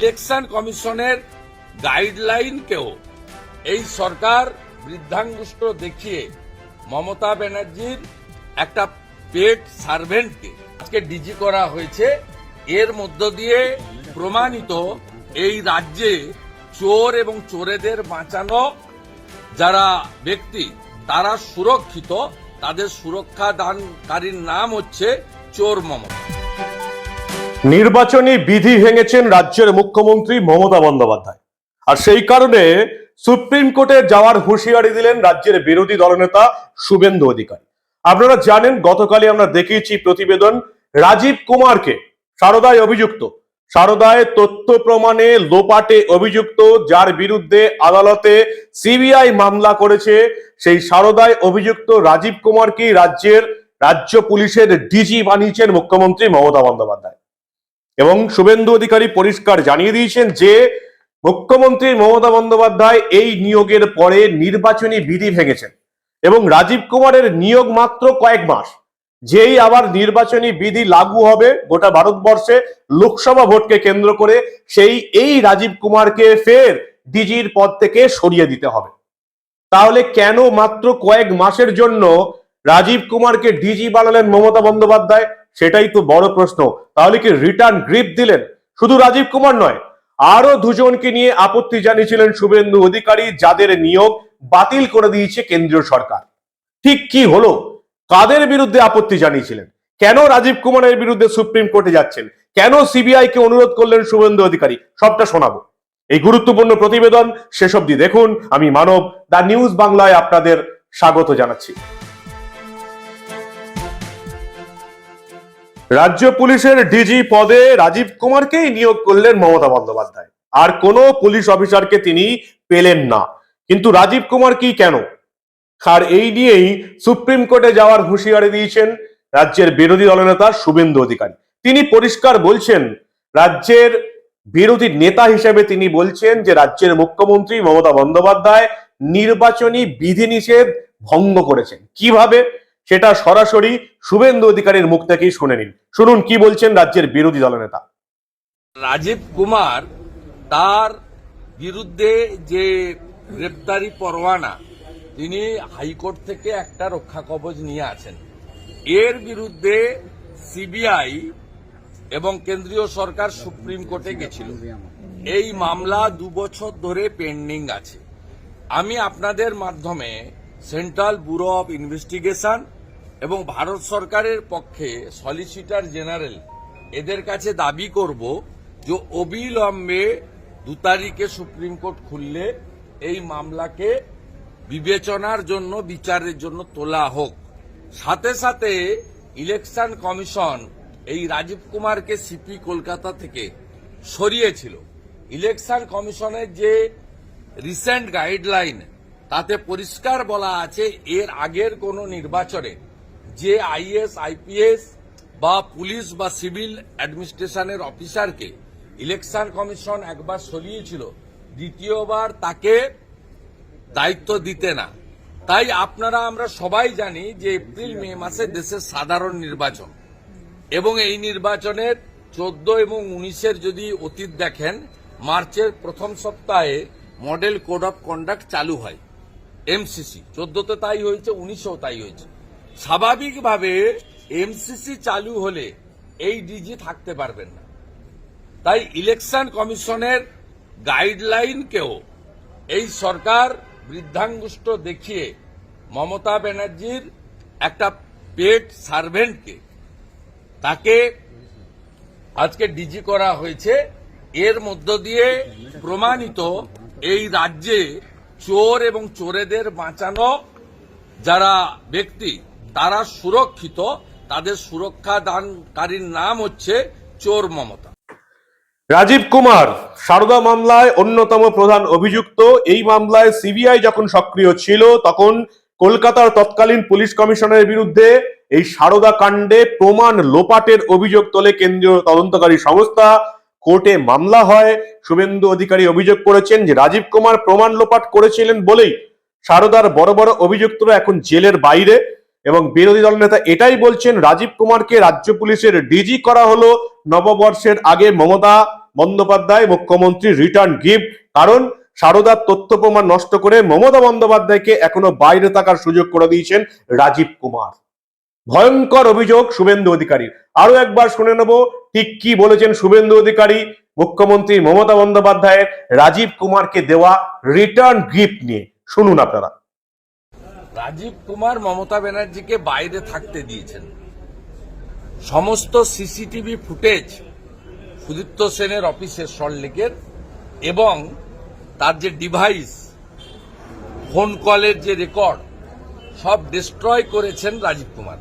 Election কমিশনের গাইডলাইনকেও এই সরকার বৃদ্ধাঙ্গুষ্ঠ দেখিয়ে মমতা ব্যানার্জির একটা পেট সার্ভেন্টকে আজকে ডিজি করা হয়েছে। এর মধ্য দিয়ে প্রমাণিত এই রাজ্যে চোর এবং চোরেদের বাঁচানো যারা ব্যক্তি, তারা সুরক্ষিত, তাদের সুরক্ষা দানকারীর নাম হচ্ছে চোর মমতা। নির্বাচনী বিধি ভেঙেছেন রাজ্যের মুখ্যমন্ত্রী মমতা বন্দ্যোপাধ্যায়। আর সেই কারণে সুপ্রিম কোর্টে যাওয়ার হুঁশিয়ারি দিলেন রাজ্যের বিরোধী দলনেতা শুভেন্দু অধিকারী। আপনারা জানেন, গতকালই আমরা দেখিয়েছি প্রতিবেদন রাজীব কুমারকে সারদায় অভিযুক্ত। সারদায় তথ্য প্রমাণে লোপাটে অভিযুক্ত, যার বিরুদ্ধে আদালতে সিবিআই মামলা করেছে। সেই সারদায় অভিযুক্ত রাজীব কুমারকে রাজ্যের, রাজ্য পুলিশের ডিজি বানিয়েছেন মুখ্যমন্ত্রী মমতা বন্দ্যোপাধ্যায়? এবং শুভেন্দু অধিকারী পরিষ্কার জানিয়ে দিয়েছেন যে, মুখ্যমন্ত্রী মমতা বন্দ্যোপাধ্যায় এই নিয়োগের পরে নির্বাচনী বিধি ভেঙেছেন এবং রাজীব কুমারের নিয়োগ মাত্র কয়েক মাস। যেই আবার নির্বাচনী বিধি লাগু হবে গোটা ভারতবর্ষে, লোকসভা ভোটকে কেন্দ্র করে সেই এই রাজীব কুমারকে ফের ডিজির পদ থেকে সরিয়ে দিতে হবে। তাহলে কেন মাত্র কয়েক মাসের জন্য রাজীব কুমারকে ডিজি বানালেন মমতা বন্দ্যোপাধ্যায়? সেটাই তো বড় প্রশ্ন। তাহলে কি রিটার্ন গ্রিপ দিলেন? শুধু রাজীব কুমার নয়, আরও দুজনকে নিয়ে আপত্তি জানিয়েছিলেন শুভেন্দু অধিকারী, যাদের নিয়োগ বাতিল করে দিয়েছে কেন্দ্রীয় সরকার। ঠিক কি হলো? কাদের বিরুদ্ধে আপত্তি জানিয়েছিলেন? কেন রাজীব কুমারের বিরুদ্ধে সুপ্রিম কোর্টে যাচ্ছেন? কেন সিবিআই কে অনুরোধ করলেন শুভেন্দু অধিকারী? সবটা শোনাবো। এই গুরুত্বপূর্ণ প্রতিবেদন শেষ অব্দি দেখুন। আমি মানব দা নিউজ বাংলায় আপনাদের স্বাগত জানাচ্ছি। রাজ্য পুলিশের ডিজি পদে রাজীব কুমারকেই নিয়োগ করলেন মমতা বন্দ্যোপাধ্যায়। আর কোনো পুলিশ অফিসারকে তিনি পেলেন না। কিন্তু রাজীব কুমার কি কেন? আর এই নিয়েই সুপ্রিম কোর্টে যাওয়ার হুঁশিয়ারি দিয়েছেন রাজ্যের বিরোধী দলনেতা শুভেন্দু অধিকারী। তিনি পরিষ্কার বলছেন, রাজ্যের বিরোধী নেতা হিসেবে তিনি বলছেন যে রাজ্যের মুখ্যমন্ত্রী মমতা বন্দ্যোপাধ্যায় নির্বাচনী বিধিনিষেধ ভঙ্গ করেছেন। কীভাবে? সেটা সরাসরি শুভেন্দু অধিকারীর মুখ থেকেই শুনে নিন। শুনুন কি বলছেন রাজ্যের বিরোধী দলনেতা। রাজীব কুমার তার বিরুদ্ধে যে গ্রেপ্তারি পরোয়ানা, তিনি হাইকোর্ট থেকে একটা রক্ষা কবচ নিয়ে আছেন। এর বিরুদ্ধে সিবিআই এবং কেন্দ্রীয় সরকার সুপ্রিম কোর্টে গেছিল। এই মামলা দু বছর ধরে পেন্ডিং আছে। আমি আপনাদের মাধ্যমে সেন্ট্রাল ব্যুরো অফ ইনভেস্টিগেশন এবং ভারত সরকারের পক্ষে সলিসিটার জেনারেল এদের কাছে দাবি করব যে অবিলম্বে দু তারিখে সুপ্রিম কোর্ট খুললে এই মামলাকে বিবেচনার জন্য, বিচারের জন্য তোলা হোক। সাথে সাথে ইলেকশন কমিশন এই রাজীব কুমারকে সিপি কলকাতা থেকে সরিয়েছিল। ইলেকশন কমিশনের যে রিসেন্ট গাইডলাইন তাতে পরিষ্কার বলা আছে এর আগের কোন নির্বাচনে যে আইএস, আইপিএস বা পুলিশ বা সিভিল অ্যাডমিনিস্ট্রেশনের অফিসারকে ইলেকশন কমিশন একবার সরিয়েছিল, দ্বিতীয়বার তাকে দায়িত্ব দিতে না। তাই আপনারা, আমরা সবাই জানি যে এপ্রিল, মে মাসে দেশের সাধারণ নির্বাচন। এবং এই নির্বাচনের চোদ্দ এবং উনিশের যদি অতীত দেখেন, মার্চের প্রথম সপ্তাহে মডেল কোড অফ কন্ডাক্ট চালু হয়। এমসিসি চোদ্দতে তাই হয়েছে, উনিশেও তাই হয়েছে। স্বাভাবিকভাবে এমসিসি চালু হলে এই ডিজি থাকতে পারবেন না। তাই ইলেকশন কমিশনের গাইডলাইনকেও এই সরকার বৃদ্ধাঙ্গুষ্ঠ দেখিয়ে মমতা ব্যানার্জির একটা পেট সার্ভেন্টকে তাকে আজকে ডিজি করা হয়েছে। এর মধ্য দিয়ে প্রমাণিত এই রাজ্যে চোর এবং চোরেদের বাঁচানো যারা ব্যক্তি, তারা সুরক্ষিত। তাদের সুরক্ষা দানকারীর নাম হচ্ছে চোর মমতা। রাজীব কুমার, সারদা মামলায় অন্যতম প্রধান অভিযুক্ত। এই মামলায় সিবিআই যখন সক্রিয় ছিল, তখন কলকাতার তৎকালীন পুলিশ কমিশনের বিরুদ্ধে এই সারদা কাণ্ডে প্রমাণ লোপাটের অভিযোগ তোলে কেন্দ্রীয় তদন্তকারী সংস্থা। কোর্টে মামলা হয়। শুভেন্দু অধিকারী অভিযোগ করেছেন যে রাজীব কুমার প্রমাণ লোপাট করেছিলেন বলেই সারদার বড় বড় অভিযুক্তরা এখন জেলের বাইরে এবং বিরোধী দল নেতা এটাই বলছেন, রাজীব কুমারকে রাজ্য পুলিশের ডিজি করা হলো নববর্ষের আগে মমতা বন্দ্যোপাধ্যায়, মুখ্যমন্ত্রী রিটার্ন গিফট। কারণ সারদার তথ্য প্রমাণ নষ্ট করে মমতা বন্দ্যোপাধ্যায়কে এখনও বাইরে থাকার সুযোগ করে দিয়েছেন রাজীব কুমার। ভয়ঙ্কর অভিযোগ শুভেন্দু অধিকারী আরও একবার শুনে নেব, ঠিক কি বলেছেন শুভেন্দু অধিকারী? মুখ্যমন্ত্রী মমতা বন্দ্যোপাধ্যায়ের রাজীব কুমারকে দেওয়া রিটার্ন গিফট নিয়ে। শুনুন আপনারা। রাজীব কুমার মমতা ব্যানার্জিকে বাইরে থাকতে দিয়েছেন। সমস্ত সিসিটিভি ফুটেজ সুদীপ্ত সেনের অফিসের সল্টলেকের এবং তার যে ডিভাইস ফোন কলের যে রেকর্ড সব ডিস্ট্রয় করেছেন রাজীব কুমার।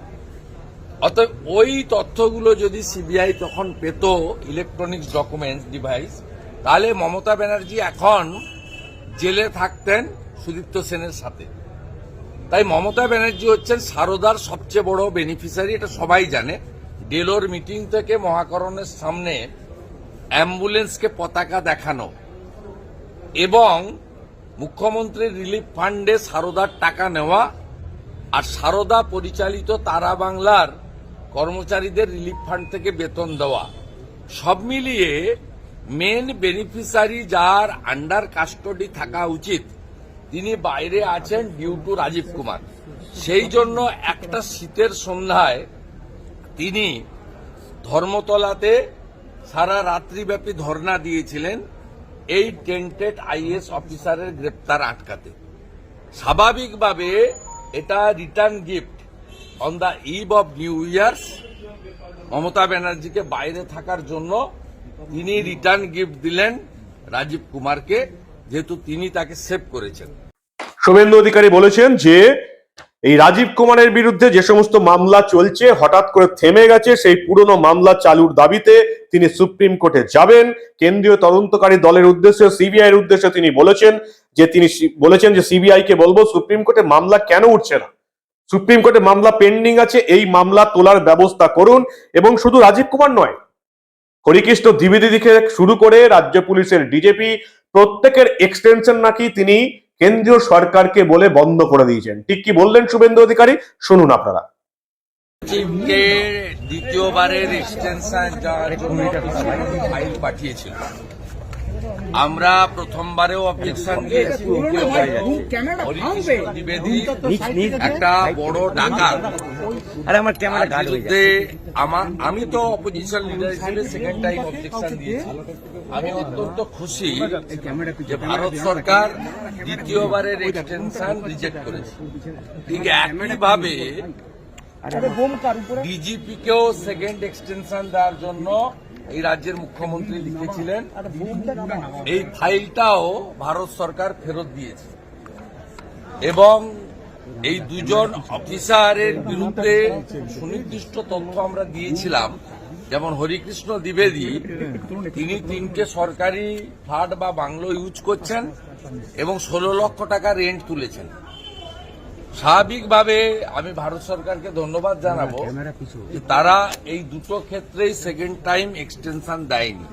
অতএব ওই তথ্যগুলো যদি সিবিআই তখন পেত ইলেকট্রনিক্স ডকুমেন্টস ডিভাইস তাহলে মমতা ব্যানার্জি এখন জেলে থাকতেন সুদীপ্ত সেনের সাথে। তাই মমতা ব্যানার্জি হচ্ছেন সারদার সবচেয়ে বড় বেনিফিশিয়ারি এটা সবাই জানে। ডেলোর মিটিং থেকে মহাকরণের সামনে অ্যাম্বুলেন্সকে পতাকা দেখানো এবং মুখ্যমন্ত্রীর রিলিফ ফান্ডে সারদার টাকা নেওয়া আর সারদা পরিচালিত তারা বাংলার কর্মচারীদের রিলিফ ফান্ড থেকে বেতন দেওয়া। সব মিলিয়ে মেন বেনিফিশিয়ারি যার আন্ডার কাস্টডি থাকা উচিত, তিনি বাইরে আছেন ডিউ টু রাজীব কুমার। সেই জন্য একটা শীতের সন্ধ্যায় তিনি ধর্মতলাতে সারা রাত্রিব্যাপী ধর্ণা দিয়েছিলেন এই টেন্টেড আইএস অফিসারের গ্রেপ্তার আটকাতে। স্বাভাবিকভাবে এটা return gift on the eve of new year's Mamata ব্যানার্জিকে বাইরে থাকার জন্য তিনি রিটার্ন গিফট দিলেন রাজীব কুমারকে, যেহেতু তিনি তাকে সেভ করেছেন। শুভেন্দু অধিকারী বলেছেন যে, এই রাজীব কুমারের বিরুদ্ধে যে সমস্ত মামলা চলছে, হঠাৎ করে থেমে গেছে সেই পুরনো মামলা চালুর দাবিতে তিনি সুপ্রিম কোর্টে যাবেন। কেন্দ্রীয় তদন্তকারী দলের উদ্দেশ্যে সিবিআই এর উদ্দেশ্যে তিনি বলেছেন যে, তিনি বলেছেন যে সিবিআই কে বলব, সুপ্রিম কোর্টে মামলা কেন উঠছে না। সুপ্রিম কোর্টে মামলা পেন্ডিং আছে, এই মামলা তোলার ব্যবস্থা করুন। এবং শুধু রাজীব কুমার নয়, হরিকৃষ্ণ দ্বিবেদী থেকে শুরু করে রাজ্য পুলিশের ডিজেপি, প্রত্যেকের এক্সটেনশন নাকি তিনি কেন্দ্রীয় সরকারকে বলে বন্ধ করে দিয়েছেন। ঠিক কি বললেন শুভেন্দু অধিকারী? শুনুন আপনারা। দ্বিতীয়বারের এক্সটেনশন যাওয়ার জন্য ফাইল পাঠিয়েছিল। আমরা প্রথমবারেও অবজেকশন দিয়েছি দ্বিবেদী একটা বড় ডাকাত। আরে আমার ক্যামেরা গাড়ি হয়ে বিরুদ্ধে আমার আমি তো অপোজিশন লিডার হিসেবে সেকেন্ড টাইম অবজেকশন দিয়েছি। আমি অত্যন্ত খুশি যে ভারত সরকার দ্বিতীয়বারের এক্সটেনশন রিজেক্ট করেছে। ঠিক একইভাবে ডিজিপি কেও সেকেন্ড এক্সটেনশন দেওয়ার জন্য এই রাজ্যের মুখ্যমন্ত্রী লিখেছিলেন, এই ফাইলটাও ভারত সরকার ফেরত দিয়েছে। এবং এই দুজন অফিসারের বিরুদ্ধে সুনির্দিষ্ট তথ্য আমরা দিয়েছিলাম, যেমন হরিকৃষ্ণ দ্বিবেদী, তিনি তিনটে সরকারি ফ্ল্যাট বা বাংলো ইউজ করছেন এবং ষোলো লক্ষ টাকা রেন্ট তুলেছেন। স্বাভাবিকভাবে আমি ভারত সরকারকে ধন্যবাদ জানাব যে তারা এই দুটো ক্ষেত্রেই সেকেন্ড টাইম এক্সটেনশন দেয়নি।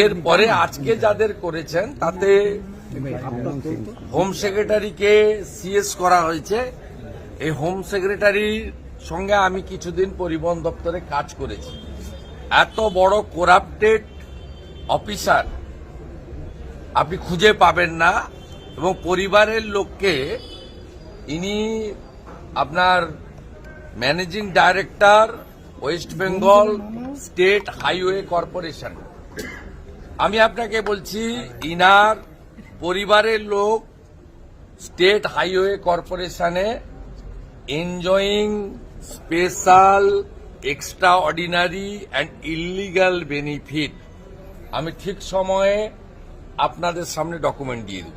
এরপরে আজকে যাদের করেছেন তাতে হোম সেক্রেটারিকে সিএস করা হয়েছে। এই হোম সেক্রেটারির সঙ্গে আমি কিছুদিন পরিবহন দপ্তরে কাজ করেছি। এত বড় করাপ্টেড অফিসার আপনি খুঁজে পাবেন না এবং পরিবারের লোককে ইনি আপনার managing director, West Bengal state highway corporation. আমি আপনাকে বলছি, ইনার পরিবারের লোক state highway কর্পোরেশনে enjoying special extraordinary and illegal benefit. আমি ঠিক সময়ে আপনাদের সামনে ডকুমেন্ট দিয়ে দেব।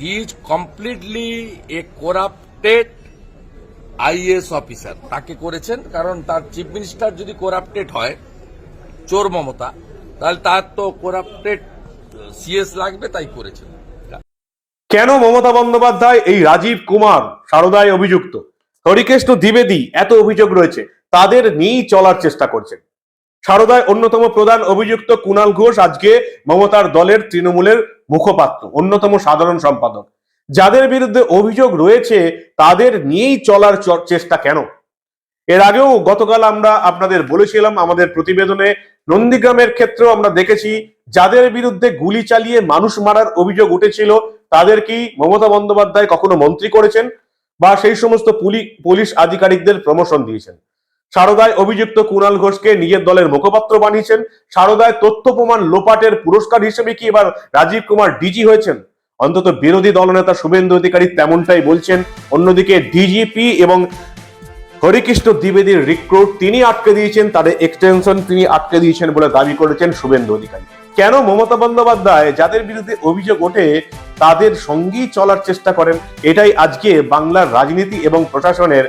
He is completely a corrupted IAS officer তাকে করেছেন কারণ তার চিফ মিনিস্টার যদি করাপ্টেড হয়, চোর মমতা, তাহলে তার তো করাপ্টেড সিএস লাগবে, তাই করেছেন। কেন মমতা বন্দ্যোপাধ্যায় এই রাজীব কুমার সারদায় অভিযুক্ত? হরিকৃষ্ণ দ্বিবেদী এত অভিযোগ রয়েছে, তাদের নিয়েই চলার চেষ্টা করছেন। সারদায় অন্যতম প্রধান অভিযুক্ত কুণাল ঘোষ আজকে মমতার দলের তৃণমূলের মুখপাত্র, অন্যতম সাধারণ সম্পাদক। যাদের বিরুদ্ধে অভিযোগ রয়েছে, তাদের নিয়েই চলার চেষ্টা কেন? এর আগেও গতকাল আমরা আপনাদের বলেছিলাম, আমাদের প্রতিবেদনে নন্দীগ্রামের ক্ষেত্রেও আমরা দেখেছি, যাদের বিরুদ্ধে গুলি চালিয়ে মানুষ মারার অভিযোগ উঠেছিল, তাদের কি মমতা বন্দ্যোপাধ্যায় কখনো মন্ত্রী করেছেন? বা সেই সমস্ত পুলি- পুলিশ আধিকারিকদের প্রমোশন দিয়েছেন? সারদায় অভিযুক্ত কুণাল ঘোষকে নিজের দলের মুখপাত্র বানিয়েছেন। সারদায় তথ্য প্রমাণ লোপাটের পুরস্কার হিসেবে কি এবার রাজীব কুমার ডিজি হয়েছেন? অন্তত বিরোধী দলনেতা শুভেন্দু অধিকারী তেমনটাই বলছেন। অন্যদিকে ডিজিপি এবং হরিকৃষ্ণ দ্বিবেদীর রিক্রুট তিনি আটকে দিয়েছেন, তাদের এক্সটেনশন তিনি আটকে দিয়েছেন বলে দাবি করেছেন শুভেন্দু অধিকারী। কেন মমতা বন্দ্যোপাধ্যায়, যাদের বিরুদ্ধে অভিযোগ ওঠে, তাদের সঙ্গেই চলার চেষ্টা করেন? এটাই আজকে বাংলার রাজনীতি এবং প্রশাসনের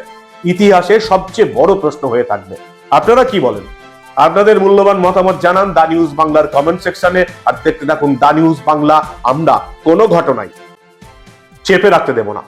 ইতিহাসে সবচেয়ে বড় প্রশ্ন হয়ে থাকবে। আপনারা কি বলেন? আপনাদের মূল্যবান মতামত জানান দা নিউজ বাংলার কমেন্ট সেকশনে, আর দেখতে থাকুন দা নিউজ বাংলা। আমরা কোনো ঘটনায় চেপে রাখতে দেব না।